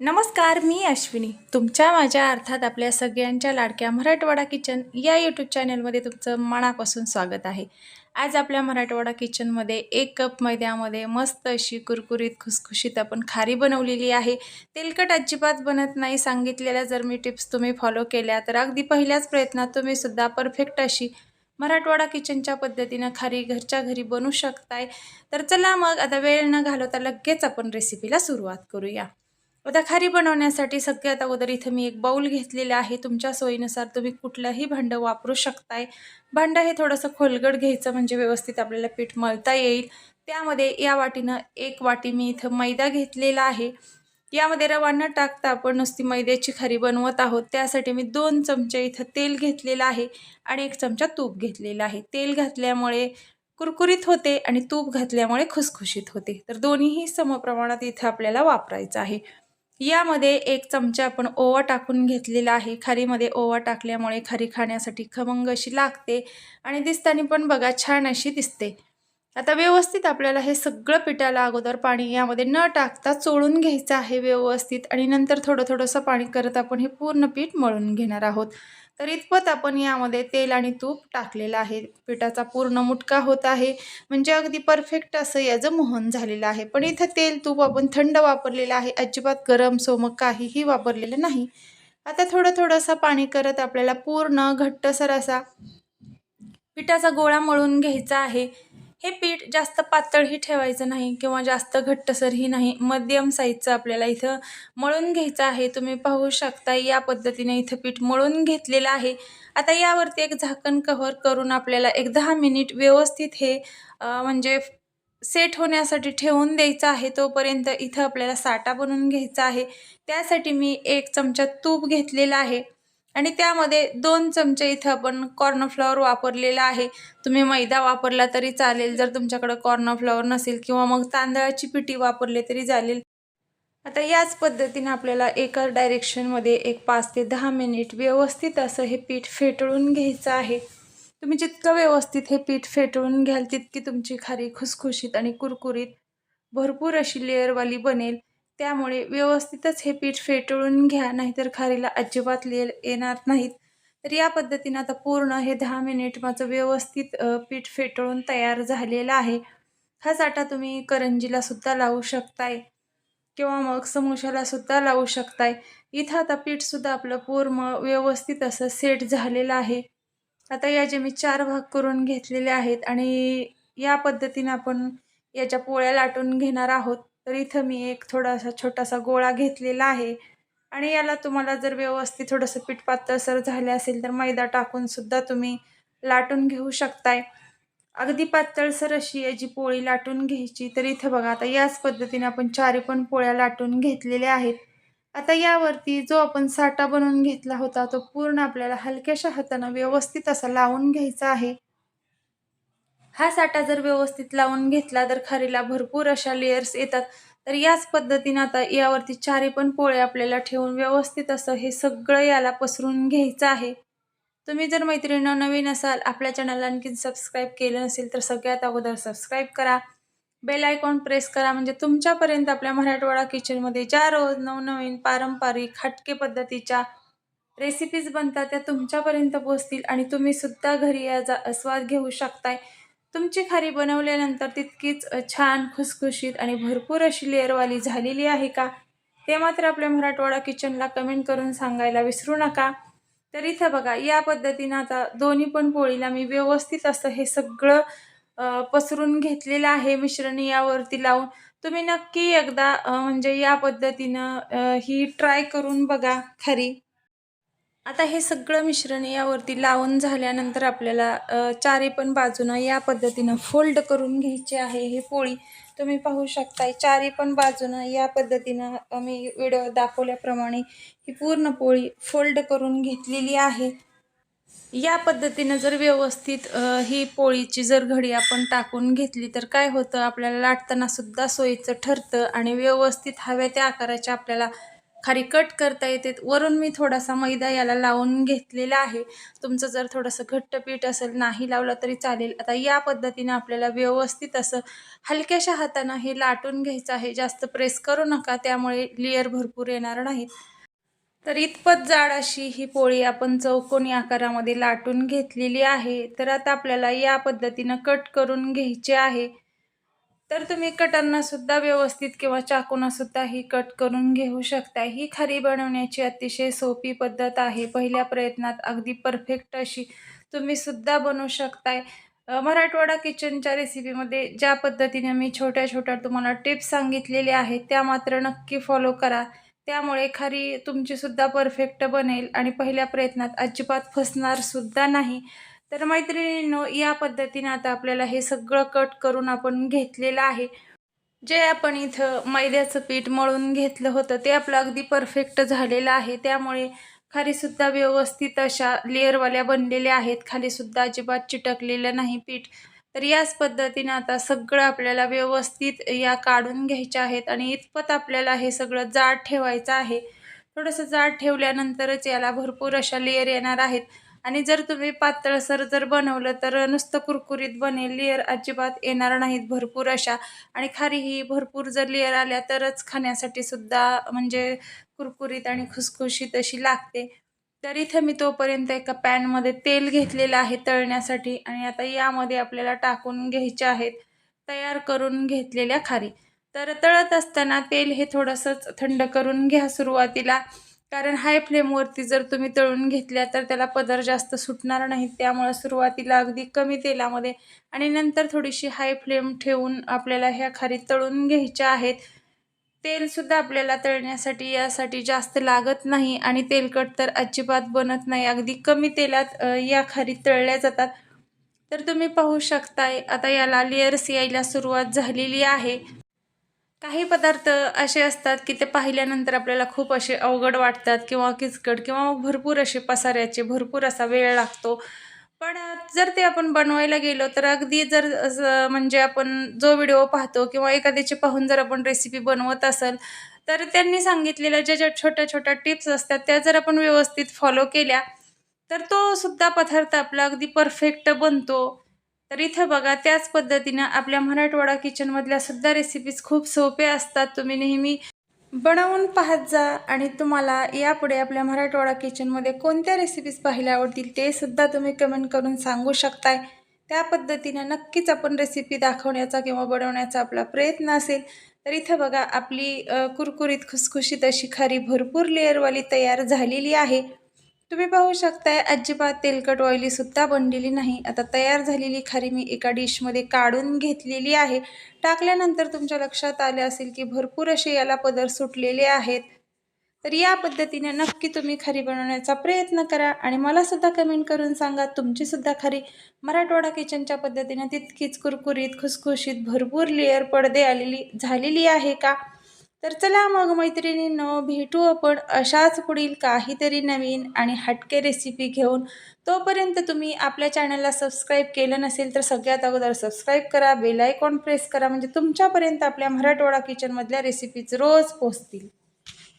नमस्कार मी अश्विनी. तुमच्या माझ्या अर्थात आपल्या सगळ्यांच्या लाडक्या मराठवाडा किचन या यूट्यूब चॅनलमध्ये तुमचं मनापासून स्वागत आहे. आज आपल्या मराठवाडा किचनमध्ये एक कप मैद्यामध्ये मस्त अशी कुरकुरीत खुसखुशीत आपण खारी बनवलेली आहे. तेलकट अजिबात बनत नाही सांगितलेल्या जर मी टिप्स तुम्ही फॉलो केल्या तर अगदी पहिल्याच प्रयत्नात तुम्ही सुद्धा परफेक्ट अशी मराठवाडा किचनच्या पद्धतीनं खारी घरच्या घरी बनवू शकताय. तर चला मग आता वेळ न घालवता लगेच आपण रेसिपीला सुरुवात करूया. आता खारी बनवण्यासाठी सगळ्यात अगोदर इथं मी एक बाऊल घेतलेला आहे. तुमच्या सोयीनुसार तुम्ही कुठलंही भांडं वापरू शकताय. भांडं हे थोडंसं खोलगड घ्यायचं म्हणजे व्यवस्थित आपल्याला पीठ मळता येईल. त्यामध्ये या वाटीनं एक वाटी मी इथं मैदा घेतलेला आहे. यामध्ये रवा न टाकता आपण नुसती मैद्याची खारी बनवत आहोत. त्यासाठी मी दोन चमचे इथं तेल घेतलेलं आहे आणि एक चमचा तूप घेतलेला आहे. तेल घातल्यामुळे कुरकुरीत होते आणि तूप घातल्यामुळे खुसखुशीत होते. तर दोन्हीही समप्रमाणात इथं आपल्याला वापरायचं आहे. यामध्ये एक चमचा आपण ओवा टाकून घेतलेला आहे. खारीमध्ये ओवा टाकल्यामुळे खारी खाण्यासाठी खमंग अशी लागते आणि दिसताना पण बघा छान अशी दिसते. आता व्यवस्थित आपल्याला हे सगळं पिठाला अगोदर पाणी यामध्ये न टाकता चोळून घ्यायचं आहे व्यवस्थित आणि नंतर थोडं थोडंसं पाणी करत आपण हे पूर्ण पीठ मळून घेणार आहोत. तर इतपत आपण यामध्ये तेल आणि तूप टाकलेलं आहे. पिठाचा पूर्ण मुटका होत आहे. म्हणजे अगदी परफेक्ट असं याचं मोहन झालेलं आहे. पण इथं तेल तूप आपण थंड वापरलेलं आहे. अजिबात गरम सोमक काहीही वापरलेलं नाही. आता थोडं थोडंसं पाणी करत आपल्याला पूर्ण घट्टसर असा पिठाचा गोळा मळून घ्यायचा आहे. हे पीठ जास्त पातळही ठेवायचं नाही किंवा जास्त घट्टसरही नाही. मध्यम साईजचं आपल्याला इथं मळून घ्यायचं आहे. तुम्ही पाहू शकता या पद्धतीने इथं पीठ मळून घेतलेलं आहे. आता यावरती एक झाकण कव्हर करून आपल्याला एक दहा मिनिट व्यवस्थित हे म्हणजे सेट होण्यासाठी ठेवून द्यायचं आहे. तोपर्यंत इथं आपल्याला साठा बनवून घ्यायचा आहे. त्यासाठी मी एक चमचा तूप घेतलेला आहे. आणि त्यामध्ये दोन चमचे इथं आपण कॉर्नफ्लॉवर वापरलेला आहे. तुम्ही मैदा वापरला तरी चालेल जर तुमच्याकडं कॉर्नफ्लॉवर नसेल किंवा मग तांदळाची पिठी वापरली तरी चालेल. आता याच पद्धतीने आपल्याला एका डायरेक्शनमध्ये एक पाच ते दहा मिनिट व्यवस्थित असं हे पीठ फेटळून घ्यायचं आहे. तुम्ही जितकं व्यवस्थित हे पीठ फेटळून घ्याल तितकी तुमची खारी खुसखुशीत आणि कुरकुरीत भरपूर अशी लेअरवाली बनेल. त्यामुळे व्यवस्थितच हे पीठ फेटळून घ्या नाहीतर खारीला अजिबात ले येणार नाहीत. तर या पद्धतीनं आता पूर्ण हे दहा मिनिट माझं व्यवस्थित पीठ फेटळून तयार झालेलं आहे. हा साठा तुम्ही करंजीला सुद्धा लावू शकताय किंवा मग समोशाला सुद्धा लावू शकताय. इथं आता पीठसुद्धा आपलं पूर्ण व्यवस्थित असं सेट झालेलं आहे. आता याचे मी चार भाग करून घेतलेले आहेत आणि या पद्धतीनं आपण याच्या पोळ्या लाटून घेणार आहोत. तर इथं मी एक थोडासा छोटासा गोळा घेतलेला आहे. आणि याला तुम्हाला जर व्यवस्थित थोडंसं पीठ पातळसर झाले असेल तर मैदा टाकूनसुद्धा तुम्ही लाटून घेऊ शकताय. अगदी पातळसर अशी याची पोळी लाटून घ्यायची. तर इथं बघा आता याच पद्धतीने आपण चारी पण पोळ्या लाटून घेतलेल्या आहेत. आता यावरती जो आपण साठा बनवून घेतला होता तो पूर्ण आपल्याला हलक्याशा हातानं व्यवस्थित असा लावून घ्यायचा आहे. हा साठा जर व्यवस्थित लावून घेतला तर खारीला भरपूर अशा लेयर्स येतात. तर याच पद्धतीनं आता यावरती चारी पण पोळे आपल्याला ठेवून व्यवस्थित असं हे सगळं याला पसरून घ्यायचं आहे. तुम्ही जर मैत्रिणीनं नवीन असाल आपल्या चॅनलला आणखी सबस्क्राईब केलं नसेल तर सगळ्यात अगोदर सबस्क्राईब करा. बेल आयकॉन प्रेस करा म्हणजे तुमच्यापर्यंत आपल्या मराठवाडा किचनमध्ये ज्या रोज नवनवीन पारंपरिक हटके पद्धतीच्या रेसिपीज बनतात त्या तुमच्यापर्यंत पोचतील आणि तुम्ही सुद्धा घरी याचा आस्वाद घेऊ शकताय. तुमची खारी बनवल्यानंतर तितकीच छान खुसखुशीत आणि भरपूर अशी लेअरवाली झालेली आहे का? ते मात्र आपल्या मराठवाडा किचनला कमेंट करून सांगायला विसरू नका. तर इथं बघा या पद्धतीनं आता दोन्ही पण पोळीला मी व्यवस्थित असं हे सगळं पसरून घेतलेलं आहे मिश्रण यावरती लावून. तुम्ही नक्की एकदा म्हणजे या पद्धतीनं ही ट्राय करून बघा खरी. आता हे सगळं मिश्रण यावरती लावून झाल्यानंतर आपल्याला चारी पण बाजूनं या पद्धतीनं फोल्ड करून घ्यायचे आहे हे पोळी. तुम्ही पाहू शकताय चारी पण बाजूनं या पद्धतीनं मी व्हिडिओ दाखवल्याप्रमाणे ही पूर्ण पोळी फोल्ड करून घेतलेली आहे. या पद्धतीनं जर व्यवस्थित ही पोळीची जर घडी आपण टाकून घेतली तर काय होतं? आपल्याला लाटताना सुद्धा सोयीचं ठरतं आणि व्यवस्थित हव्या त्या आकाराच्या आपल्याला खारी कट करता येते. वरून मी थोडासा मैदा याला लावून घेतलेला आहे. तुमचं जर थोडंसं घट्ट पीठ असेल नाही लावलं तरी चालेल. आता या पद्धतीने आपल्याला व्यवस्थित असं हलक्याशा हातानं हे लाटून घ्यायचं आहे. जास्त प्रेस करू नका त्यामुळे लेअर भरपूर येणार नाहीत तर इतपत जाड अशी ही पोळी आपण चौकोनी आकारामध्ये लाटून घेतलेली आहे. तर आता आपल्याला या पद्धतीनं कट करून घ्यायचे आहे. तर तुम्ही कटांनासुद्धा व्यवस्थित किंवा चाकूनासुद्धा ही कट करून घेऊ शकता ही खारी बनवण्याची अतिशय सोपी पद्धत आहे. पहिल्या प्रयत्नात अगदी परफेक्ट अशी तुम्हीसुद्धा बनवू शकताय. मराठवाडा किचनच्या रेसिपीमध्ये ज्या पद्धतीने मी छोट्या छोट्या तुम्हाला टिप्स सांगितलेल्या आहेत त्या मात्र नक्की फॉलो करा. त्यामुळे खारी तुमचीसुद्धा परफेक्ट बनेल आणि पहिल्या प्रयत्नात अजिबात फसणारसुद्धा नाही. तर मैत्रिणींनो या पद्धतीने आता आपल्याला हे सगळं कट करून आपण घेतलेलं आहे. जे आपण इथं मैद्याचं पीठ मळून घेतलं होतं ते आपलं अगदी परफेक्ट झालेलं आहे. त्यामुळे खालीसुद्धा व्यवस्थित अशा लेअरवाल्या बनलेल्या आहेत. खालीसुद्धा अजिबात चिटकलेलं नाही पीठ. तर याच पद्धतीने आता सगळं आपल्याला व्यवस्थित या काढून घ्यायच्या आहेत आणि इतपत आपल्याला हे सगळं जाड ठेवायचं आहे. थोडंसं जाड ठेवल्यानंतरच याला भरपूर अशा लेअर येणार आहेत. आणि जर तुम्ही पातळसर जर बनवलं तर नुसतं कुरकुरीत बनेल लेअर अजिबात येणार नाहीत भरपूर अशा. आणि खारी ही भरपूर जर लेअर आल्या तरच खाण्यासाठी सुद्धा म्हणजे कुरकुरीत आणि खुसखुशीत अशी लागते. तर इथं मी तोपर्यंत एका पॅनमध्ये तेल घेतलेलं आहे तळण्यासाठी आणि आता यामध्ये आपल्याला टाकून घ्यायचे आहेत तयार करून घेतलेल्या खारी. तर तळत असताना तेल हे थोडंसंच थंड करून घ्या सुरुवातीला. कारण हाय फ्लेमवरती जर तुम्ही तळून घेतल्या तर त्याला पदर जास्त सुटणार नाहीत त्यामुळं सुरुवातीला अगदी कमी तेलामध्ये आणि नंतर थोडीशी हाय फ्लेम ठेवून आपल्याला ह्या खारी तळून घ्यायच्या आहेत. तेलसुद्धा आपल्याला तळण्यासाठी यासाठी जास्त लागत नाही आणि तेलकट तर अजिबात बनत नाही. अगदी कमी तेलात या खारी तळल्या जातात. तर तुम्ही पाहू शकताय आता याला लेअर्स यायला सुरुवात झालेली आहे. काही पदार्थ असे असतात की ते पाहिल्यानंतर आपल्याला खूप असे अवघड वाटतात किंवा किचकट किंवा मग भरपूर असे पसाऱ्याचे भरपूर असा वेळ लागतो. पण जर ते आपण बनवायला गेलो तर अगदी जर म्हणजे आपण जो व्हिडिओ पाहतो किंवा एखाद्याचे पाहून जर आपण रेसिपी बनवत असेल तर त्यांनी सांगितलेल्या ज्या ज्या छोट्या छोट्या टिप्स असतात त्या जर आपण व्यवस्थित फॉलो केल्या तर तो सुद्धा पदार्थ आपला अगदी परफेक्ट बनतो. तर इथं बघा त्याच पद्धतीनं आपल्या मराठवाडा किचनमधल्या सुद्धा रेसिपीज खूप सोप्या असतात. तुम्ही नेहमी बनवून पाहत जा आणि तुम्हाला यापुढे आपल्या मराठवाडा किचनमध्ये कोणत्या रेसिपीज पाहायला आवडतील ते सुद्धा तुम्ही कमेंट करून सांगू शकताय. त्या पद्धतीनं नक्कीच आपण रेसिपी दाखवण्याचा किंवा बनवण्याचा आपला प्रयत्न असेल. तर इथं बघा आपली कुरकुरीत खुसखुशीत अशी खारी भरपूर लेअरवाली तयार झालेली आहे. तुम्ही पाहू शकताय अजिबात तेलकट ऑइली सुद्धा बनलेली नाही. आता तयार झालेली खारी मी एका डिशमध्ये काढून घेतलेली आहे. टाकल्यानंतर तुमच्या लक्षात आले असेल की भरपूर असे याला पदर सुटलेले आहेत. तर या पद्धतीने नक्की तुम्ही खारी बनवण्याचा प्रयत्न करा आणि मला सुद्धा कमेंट करून सांगा तुमची सुद्धा खारी मराठवाडा किचनच्या पद्धतीने तितकीच कुरकुरीत खुसखुशीत भरपूर लेअर पडदे आलेली झालेली आहे का? तर चला मग मैत्रिणींनो भेटू आपण अशाच पुढील काहीतरी नवीन आणि हटके रेसिपी घेऊन. तोपर्यंत तुम्ही आपल्या चॅनलला सबस्क्राईब केलं नसेल तर सगळ्यात अगोदर सबस्क्राईब करा बेलायकॉन प्रेस करा म्हणजे तुमच्यापर्यंत आपल्या मराठवाडा किचनमधल्या रेसिपीज रोज पोचतील